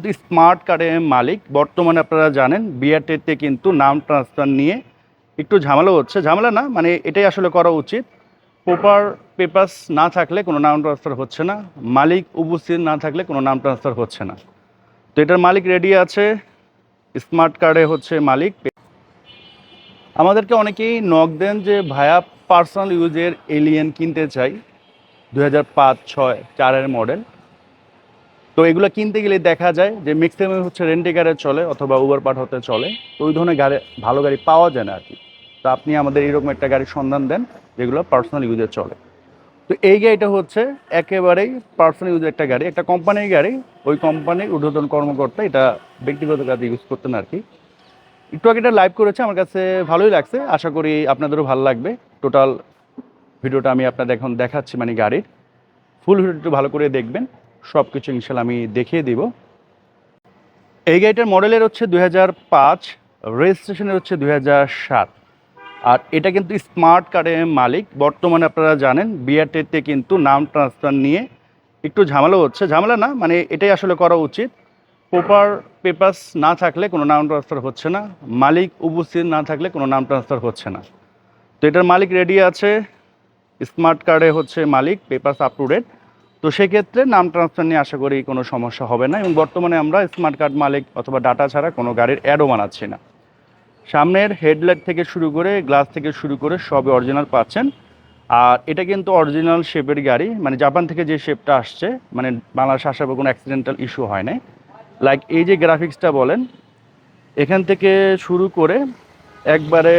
কিন্তু স্মার্ট কার্ডের মালিক, বর্তমানে আপনারা জানেন বিআরটিতে কিন্তু নাম ট্রান্সফার নিয়ে একটু ঝামেলা হচ্ছে। ঝামেলা না মানে এটাই আসলে করা উচিত। প্রপার পেপার্স না থাকলে কোনো নাম ট্রান্সফার হচ্ছে না। মালিক উপস্থিত না থাকলে কোনো নাম ট্রান্সফার হচ্ছে না। তো এটার মালিক রেডি আছে। স্মার্ট কার্ডে হচ্ছে মালিক। আমাদেরকে অনেকেই নক দেন যে ভায়া পার্সোনাল ইউজের এলিয়েন কিনতে চাই। দু হাজার পাঁচ, ছয়, চারের মডেল তো এগুলো কিনতে গেলে দেখা যায় যে ম্যাক্সিমাম হচ্ছে রেন্টে গাড়ি চলে অথবা উবার পাঠ হতে চলে, তো ওই ধরনের গাড়ি, ভালো গাড়ি পাওয়া যায় না আর কি তো আপনি আমাদের এরকম একটা গাড়ির সন্ধান দেন, যেগুলো পার্সোনাল ইউজে চলে। তো এই গাড়িটা হচ্ছে একেবারেই পার্সোনাল ইউজের একটা গাড়ি, একটা কোম্পানির গাড়ি, ওই কোম্পানির ঊর্ধ্বতন কর্মকর্তা, এটা ব্যক্তিগত কাজে ইউজ করতেন আর কি একটু আগে এটা লাইভ করেছে, আমার কাছে ভালোই লাগছে, আশা করি আপনাদেরও ভালো লাগবে। টোটাল ভিডিওটা আমি আপনাদের এখন দেখাচ্ছি মানে গাড়ির। ফুল ভিডিওটা একটু ভালো করে দেখবেন। সব কিছু ইনশাল্লাহ আমি দেখিয়ে দিব। এই গাড়িটার মডেলের হচ্ছে দুই হাজার পাঁচ, রেজিস্ট্রেশনের হচ্ছে দুই হাজার সাত। আর এটা কিন্তু স্মার্ট কার্ডের মালিক। বর্তমানে আপনারা জানেন, বিআরটিতে কিন্তু নাম ট্রান্সফার নিয়ে একটু ঝামেলা হচ্ছে। ঝামেলা না মানে এটাই আসলে করা উচিত। প্রপার পেপার্স না থাকলে কোনো নাম ট্রান্সফার হচ্ছে না। মালিক উপস্থিত না থাকলে কোনো নাম ট্রান্সফার হচ্ছে না। তো এটার মালিক রেডি আছে। স্মার্ট কার্ডে হচ্ছে মালিক পেপার্স আপ টু ডেট তো সেক্ষেত্রে নাম ট্রান্সফার নিয়ে আশা করি কোনো সমস্যা হবে না এবং বর্তমানে আমরা স্মার্ট কার্ড মালিক অথবা ডাটা ছাড়া কোনো গাড়ির অ্যাডও বানাচ্ছি না। সামনের হেডলাইট থেকে শুরু করে গ্লাস থেকে শুরু করে সবই অরিজিনাল পাচ্ছেন। আর এটা কিন্তু অরিজিনাল শেপের গাড়ি মানে জাপান থেকে যে শেপটা আসছে মানে বাংলাদেশে আসার পর কোনো অ্যাক্সিডেন্টাল ইস্যু হয় নাই। লাইক এই যে গ্রাফিক্সটা বলেন, এখান থেকে শুরু করে একবারে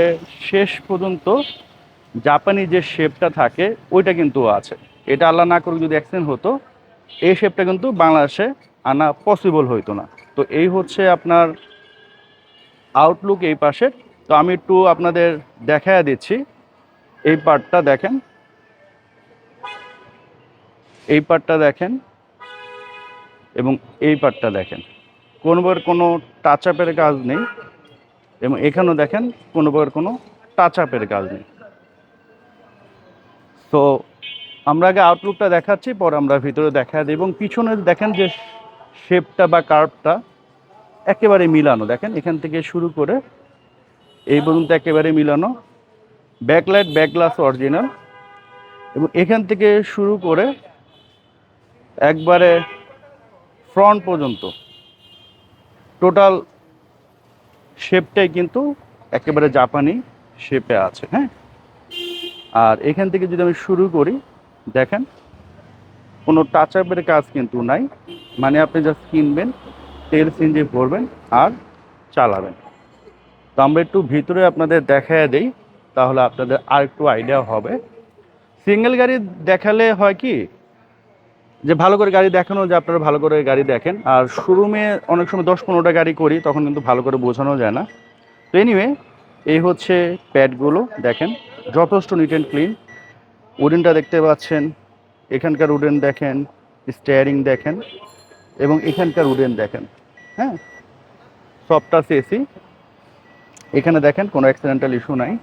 শেষ পর্যন্ত জাপানি যে শেপটা থাকে, ওইটা কিন্তু আছে। এটা আল্লাহ না করুক যদি অ্যাক্সিডেন্ট হতো, এই শেপটা কিন্তু বাংলাদেশে আনা পসিবল হইতো না। তো এই হচ্ছে আপনার আউটলুক এই পাশের তো আমি একটু আপনাদের দেখায় দিচ্ছি। এই পার্টটা দেখেন। এই পার্টটা দেখেন। এবং এই পার্টটা দেখেন। কোনোবার কোনো টাচ আপের কাজ নেই। এবং এখানেও দেখেন কোনোবার কোনো টাচ আপের কাজ নেই। তো আমরা আগে আউটলুকটা দেখাচ্ছি, পর আমরা ভিতরে দেখা দিই এবং পিছনে দেখেন যে শেপটা বা কার্ভটা একেবারে মিলানো। দেখেন, এখান থেকে শুরু করে এই পর্যন্ত একেবারে মিলানো। ব্যাকলাইট ব্যাকগ্লাস অরিজিনাল এবং এখান থেকে শুরু করে একবারে ফ্রন্ট পর্যন্ত। টোটাল শেপটাই কিন্তু একেবারে জাপানি শেপে আছে হ্যাঁ? আর এখান থেকে যদি আমি শুরু করি দেখেন, কোনো টাচ আপের কাজ কিন্তু নাই। মানে আপনি জাস্ট কিনবেন, তেল সিনজি ভরবেন আর চালাবেন। তো আমরা একটু ভিতরে আপনাদের দেখায় দেই, তাহলে আপনাদের আর একটু আইডিয়া হবে। সিঙ্গেল গাড়ি দেখালে হয় কি, যে ভালো করে গাড়ি দেখানো, যে আপনারা ভালো করে গাড়ি দেখেন। আর শোরুমে অনেক সময় দশ পনেরোটা গাড়ি করি, তখন কিন্তু ভালো করে বোঝানো যায় না। তো এনিওয়ে এই হচ্ছে প্যাডগুলো দেখেন, যথেষ্ট নিট অ্যান্ড ক্লিন উডেনটা দেখতে পাচ্ছেন, এখানকার উডেন দেখেন স্টিয়ারিং দেখেন এবং এখানকার উডেন দেখেন হ্যাঁ? সবটা এসি এখানে দেখেন কোনো অ্যাক্সিডেন্টাল ইস্যু নাই।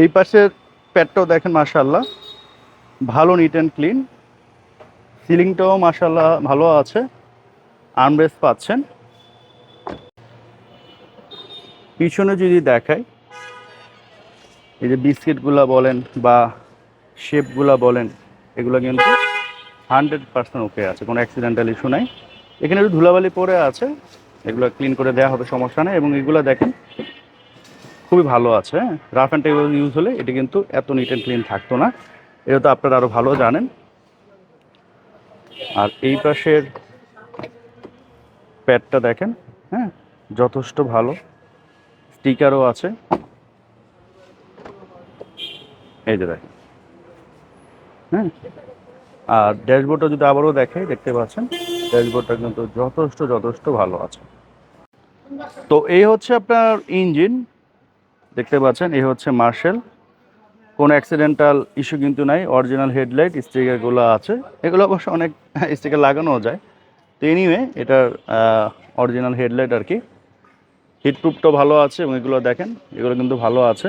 এই পাশের প্যাডটাও দেখেন মাশাল্লাহ ভালো নিট অ্যান্ড ক্লিন সিলিংটাও মাশাল্লাহ ভালো আছে। আর্মরেস পাচ্ছেন। পিছনে যদি দেখাই এই যে বিস্কিটগুলো বলেন বা শেপগুলো বলেন, এগুলো কিন্তু হান্ড্রেড পার্সেন্ট ওকে আছে, কোনো অ্যাক্সিডেন্টাল ইস্যু নাই। এখানে একটু ধুলাবালি পরে আছে, এগুলো ক্লিন করে দেওয়া হবে, সমস্যা নেই। এবং এগুলো দেখেন, খুবই ভালো আছে হ্যাঁ? রাফ অ্যান্ড টেবিল ইউজ হলে এটি কিন্তু এত নিট অ্যান্ড ক্লিন থাকতো না। এটা তো আপনারা আরও ভালো জানেন। আর এই পাশের প্যাডটা দেখেন হ্যাঁ? যথেষ্ট ভালো। স্টিকারও আছে। এই যে দেখেন। হ্যাঁ? আর ড্যাশবোর্ডটা যদি আবারও দেখে, দেখতে পাচ্ছেন, ড্যাশবোর্ডটা কিন্তু যথেষ্ট যথেষ্ট ভালো আছে। তো এই হচ্ছে আপনার ইঞ্জিন। দেখতে পাচ্ছেন, এই হচ্ছে মার্শেল। কোনো অ্যাক্সিডেন্টাল ইস্যু কিন্তু নাই অরিজিনাল হেডলাইট স্টিকারগুলো আছে। এগুলো অবশ্য অনেক স্টিকার লাগানোও যায়। তো এনিওয়ে এটার অরিজিনাল হেডলাইট আর কি। হিটপ্রুফটাও ভালো আছে এবং এগুলো দেখেন, এগুলো কিন্তু ভালো আছে।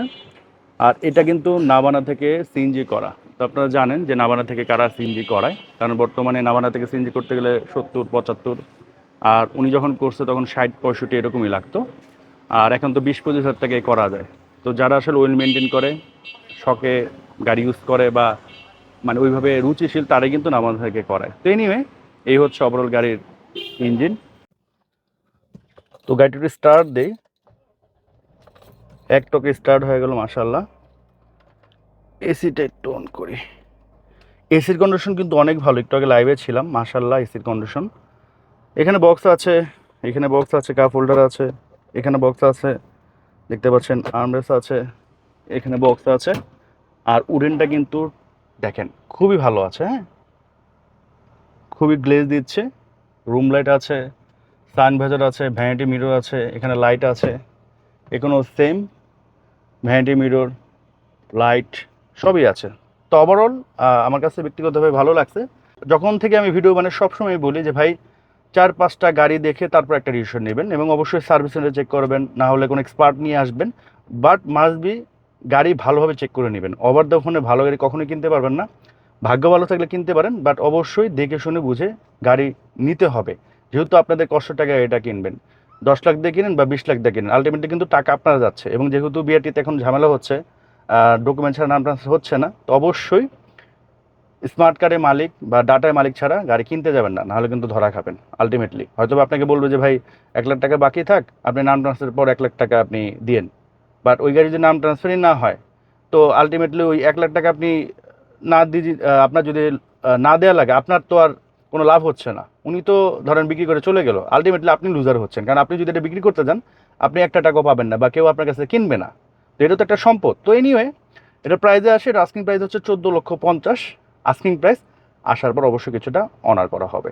আর এটা কিন্তু নাবানা থেকে সিএনজি করা। তো আপনারা জানেন যে নাবানা থেকে কারা সিএনজি করায়। কারণ বর্তমানে নাবানা থেকে সিএনজি করতে গেলে সত্তর, পঁচাত্তর, আর উনি যখন করছে তখন ষাট, পঁয়ষট্টি এরকমই লাগতো। আর এখন তো বিশ, পঁচিশ হাজার টাকায় করা যায়। তো যারা আসলে ওয়েল মেনটেন করে, শখে গাড়ি ইউজ করে বা মানে ওইভাবে রুচিশীল, তারাই কিন্তু নাবানা থেকে করায়। তো এনিওয়ে এই হচ্ছে ওভারঅল গাড়ির ইঞ্জিন তো গাড়িটি স্টার্ট দেই। এক টকে স্টার্ট হয়ে গেল মাসাল্লাহ এসিটা একটু অন করি। এসির কন্ডিশন কিন্তু অনেক ভালো, একটু আগে লাইভে ছিলাম মাসাল্লাহ এসির কন্ডিশন এখানে বক্স আছে, এখানে বক্স আছে কাপ হোল্ডার আছে, এখানে বক্স আছে, দেখতে পাচ্ছেন আর্মরেস আছে, এখানে বক্স আছে। আর উডেনটা কিন্তু দেখেন, খুবই ভালো আছে হ্যাঁ? খুবই গ্লেজ দিচ্ছে রুম লাইট আছে সান ভেজার আছে ভ্যানিটি মিরর আছে, এখানে লাইট আছে এখানেও সেম ভ্যানিটি মিরর লাইট, সবই আছে। তো ওভারঅল আমার কাছে ব্যক্তিগতভাবে ভালো লাগছে। যখন থেকে আমি ভিডিও মানে সবসময় বলি যে, ভাই, চার পাঁচটা গাড়ি দেখে তারপর একটা ডিসিশন নেবেন এবং অবশ্যই সার্ভিস সেন্টার চেক করবেন, না হলে কোনো এক্সপার্ট নিয়ে আসবেন। বাট মাস্ট বি গাড়ি ভালোভাবে চেক করে নেবেন। ওভার দ্য ফোনে ভালো গাড়ি কখনোই কিনতে পারবেন না। ভাগ্য ভালো থাকলে কিনতে পারেন বাট অবশ্যই দেখে শুনে বুঝে গাড়ি নিতে হবে। যেহেতু আপনাদের কষ্ট টাকা এটা কিনবেন। দশ লাখ দিয়ে কিনেন বা বিশ লাখ দিয়ে কিনেন আলটিমেটলি কিন্তু টাকা আপনারা যাচ্ছে। এবং যেহেতু বিআরটিতে এখন ঝামেলা হচ্ছে ডকুমেন্ট ছাড়া নাম ট্রান্সফার হচ্ছে না, তো অবশ্যই স্মার্ট কার্ডের মালিক বা ডাটায় মালিক ছাড়া গাড়ি কিনতে যাবেন না, নাহলে কিন্তু ধরা খাবেন আলটিমেটলি হয়তো আপনাকে বলবে যে, ভাই, এক লাখ টাকা বাকি থাক, আপনি নাম ট্রান্সফারের পর এক লাখ টাকা আপনি দিয়েন। বাট ওই গাড়ি যদি নাম ট্রান্সফারই না হয়, তো আলটিমেটলি ওই এক লাখ টাকা আপনি না দিয়ে আপনার যদি না দেওয়া লাগে, আপনার তো আর কোনো লাভ হচ্ছে না। উনি তো ধরেন বিক্রি করে চলে গেল। আলটিমেটলি আপনি লুজার হচ্ছেন। কারণ আপনি যদি এটা বিক্রি করতে যান, আপনি একটা টাকাও পাবেন না বা কেউ আপনার কাছে কিনবে না। তো এটা তো একটা সম্পদ। তো এনিওয়ে এটা প্রাইজে আসে এটা আস্কিং প্রাইস হচ্ছে চোদ্দ লক্ষ পঞ্চাশ। আস্কিং প্রাইস আসার পর অবশ্যই কিছুটা অনার করা হবে।